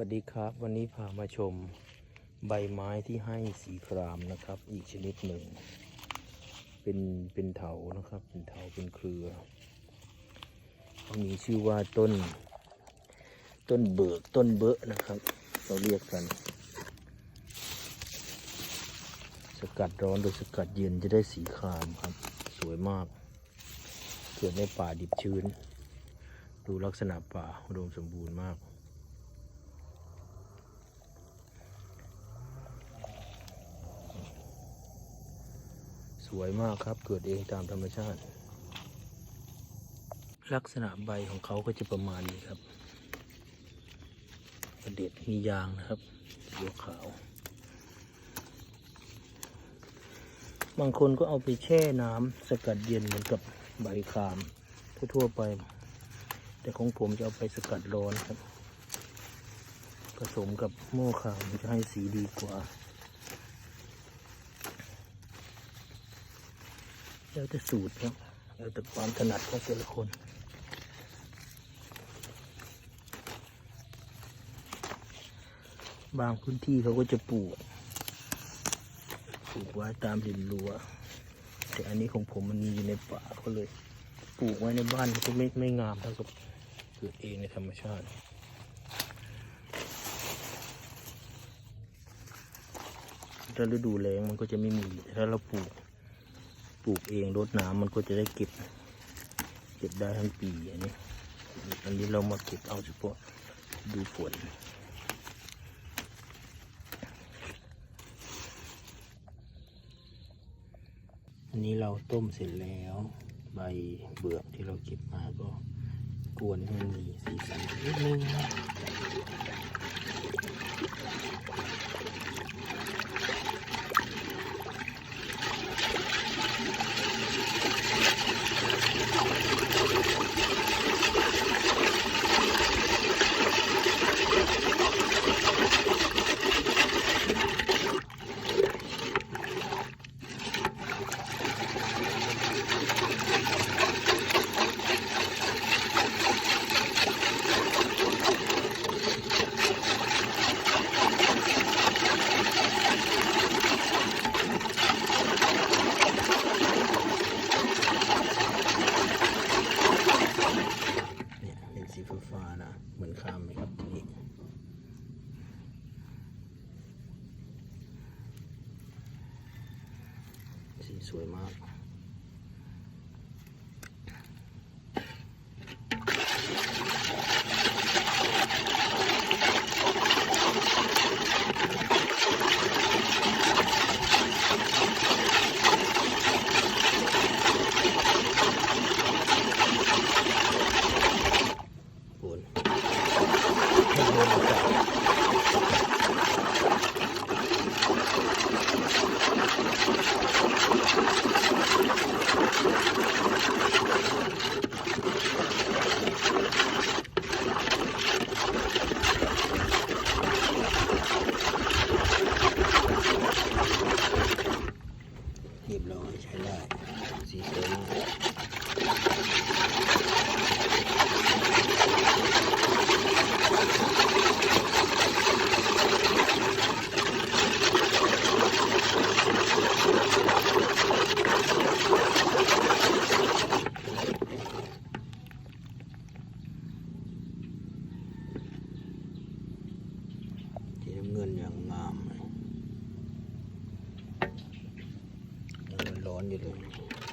วัสดีครับ วันนี้พามาชมใบไม้ที่ให้สีครามนะครับ อีกชนิดหนึ่ง เป็นเป็นเถานะครับ เป็นเถาเป็นเครือมีชื่อว่าต้น ต้นเบิกต้นเบอะนะครับ เราเรียกกัน สกัดร้อนโดยสกัดเย็นจะได้สีครามครับ สวยมากเกิดในป่าดิบชื้น ดูลักษณะป่าอุดมสมบูรณ์มาก สวยมากครับเกิดเองตามธรรมชาติ ลักษณะใบของเขาก็จะประมาณนี้ครับประเด็ดมียางนะครับสีขาว บางคนก็เอาไปแช่น้ำสกัดเย็นเหมือนกับใบคามทั่วๆไป แต่ของผมจะเอาไปสกัดร้อนครับ ผสมกับโม่ขาวจะให้สีดีกว่า แล้วแต่สูตรครับแล้วแต่ความถนัดของแต่ละคนบางพื้นที่เขาก็จะปลูก ปลูกไว้ตามริมรั้ว แต่อันนี้ของผมมันมีอยู่ในป่าก็เลย ปลูกไว้ในบ้านก็ไม่ไม่งามเท่ากับเกิดเองในธรรมชาติ ถ้าฤดูแล้งมันก็จะไม่มี ถ้าเราปลูก ปลูกเองรดน้ำมันก็จะได้เก็บ เก็บได้ทั้งปีอันนี้ อันนี้เรามาเก็บเอาเฉพาะดูฝนอันนี้เราต้มเสร็จแล้ว ใบเบือกที่เราเก็บมาก็กวนให้มันมีสีสันนิดนึง เนี่ยเป็นสีฟ้าๆนะ เหมือนข้ามไหมครับนี่ สีสวยมาก เรียบร้อยใช้ได้สีสวยมากเงินอย่างงามเล ย